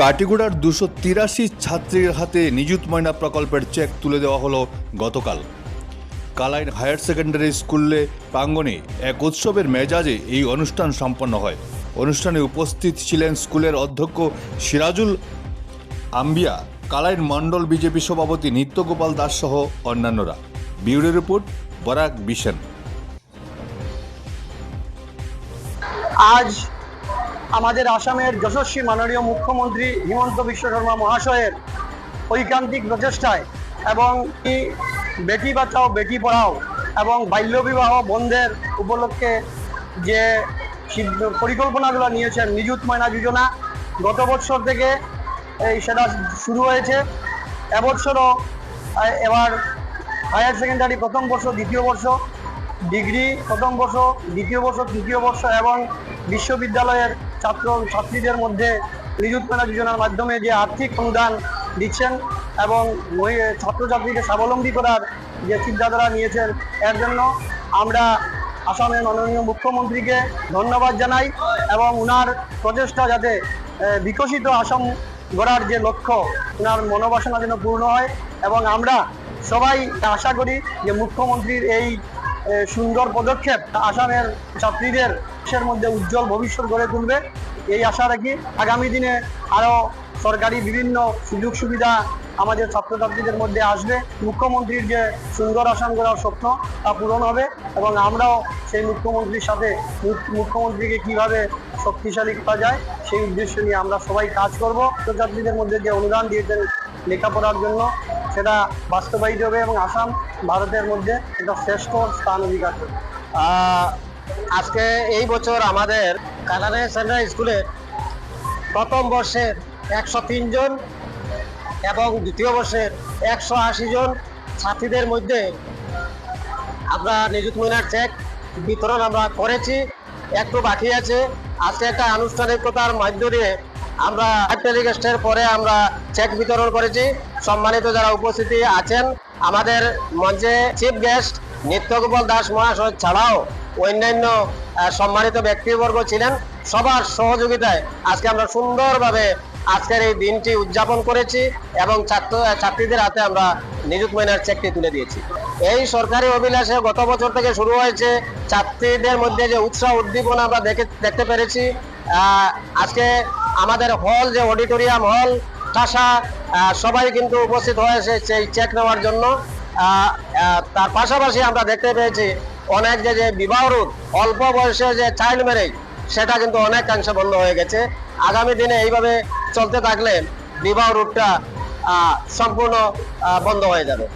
কাটিগুড়ার দুশো তিরাশি ছাত্রীর হাতে নিযুত ময়না প্রকল্পের চেক তুলে দেওয়া হলো গতকাল। কালাইন হায়ার সেকেন্ডারি স্কুলে প্রাঙ্গণে এক উৎসবের মেজাজে এই অনুষ্ঠান সম্পন্ন হয়। অনুষ্ঠানে উপস্থিত ছিলেন স্কুলের অধ্যক্ষ সিরাজুল আম্বিয়া, কালাইন মণ্ডল বিজেপি সভাপতি নিত্যগোপাল দাস সহ অন্যান্যরা। বিউরো রিপোর্ট, বরাক বিশন আজ আমাদের আসামের যশস্বী মাননীয় মুখ্যমন্ত্রী হিমন্ত বিশ্ব শর্মা মহাশয়ের ঐকান্তিক প্রচেষ্টায় এবং বেটি বাঁচাও, বেটি পড়াও এবং বাল্যবিবাহ বন্ধের উপলক্ষে যে পরিকল্পনাগুলো নিয়েছেন নিযুত ময়না যোজনা, গত বছর থেকে এই সেটা শুরু হয়েছে। এবছরও এবার হায়ার সেকেন্ডারি প্রথম বর্ষ, দ্বিতীয় বর্ষ, ডিগ্রি প্রথম বর্ষ, দ্বিতীয় বর্ষ, তৃতীয় বর্ষ এবং বিশ্ববিদ্যালয়ের ছাত্র ছাত্রীদের মধ্যে নিযুক্ত মেলা যোজনার মাধ্যমে যে আর্থিক অনুদান দিচ্ছেন এবং ছাত্রছাত্রীকে স্বাবলম্বী করার যে চিন্তাধারা নিয়েছেন এর জন্য আমরা আসামের মাননীয় মুখ্যমন্ত্রীকে ধন্যবাদ জানাই এবং উনার প্রচেষ্টা যাতে বিকশিত আসাম গড়ার যে লক্ষ্য ওনার মনোবাসনা যেন পূর্ণ হয় এবং আমরা সবাই আশা করি যে মুখ্যমন্ত্রীর এই সুন্দর পদক্ষেপ আসামের ছাত্রীদের দেশের মধ্যে উজ্জ্বল ভবিষ্যৎ গড়ে তুলবে। এই আশা রাখি আগামী দিনে আরও সরকারি বিভিন্ন সুযোগ সুবিধা আমাদের ছাত্রছাত্রীদের মধ্যে আসবে। মুখ্যমন্ত্রীর যে সুন্দর আসাম গড়ার স্বপ্ন তা পূরণ হবে এবং আমরাও সেই মুখ্যমন্ত্রীর সাথে মুখ- মুখ্যমন্ত্রীকে কীভাবে শক্তিশালী করা যায় সেই উদ্দেশ্য নিয়ে আমরা সবাই কাজ করব। ছাত্রছাত্রীদের মধ্যে যে অনুদান দিয়েছেন লেখাপড়ার জন্য, সেটা বাস্তবায়িত হবে এবং আসাম ভারতের মধ্যে একটা শ্রেষ্ঠ স্থান অধিকার করবে। আজকে এই বছর আমাদের কালানে সেন্ট্রাল স্কুলে প্রথম বর্ষের একশো জন এবং দ্বিতীয় বর্ষের একশো আশি জন ছাত্রীদের মধ্যে আমরা নিযুত মহিলার চেক বিতরণ আমরা করেছি। একটু বাকি আছে। আজকে একটা আনুষ্ঠানিকতার মধ্য দিয়ে আমরা টেলিকাস্টের পরে আমরা চেক বিতরণ করেছি। সম্মানিত যারা উপস্থিতি আছেন, আমাদের মঞ্চে চিফ গেস্ট নিত্যগোপাল দাস মহাশয় ছাড়াও অন্যান্য সম্মানিত ব্যক্তিবর্গ ছিলেন। সবার সহযোগিতায় আজকে আমরা সুন্দরভাবে আজকের এই দিনটি উদযাপন করেছি এবং ছাত্র ছাত্রীদের হাতে আমরা নিযুত মহিনার চেকটি তুলে দিয়েছি। এই সরকারি অভিলাষে গত বছর থেকে শুরু হয়েছে ছাত্রীদের মধ্যে যে উৎসাহ উদ্দীপনা আমরা দেখে, দেখতে পেরেছি। আজকে আমাদের হল, যে অডিটোরিয়াম হল, ঠাসা সবাই কিন্তু উপস্থিত হয়েছে সেই চেক নেওয়ার জন্য। তার পাশাপাশি আমরা দেখতে পেয়েছি অনেক যে যে বিবাহ রূপ, অল্প বয়সে যে চাইল্ড ম্যারেজ সেটা কিন্তু অনেকাংশে বন্ধ হয়ে গেছে। আগামী দিনে এইভাবে চলতে থাকলে বিবাহ রূপটা সম্পূর্ণ বন্ধ হয়ে যাবে।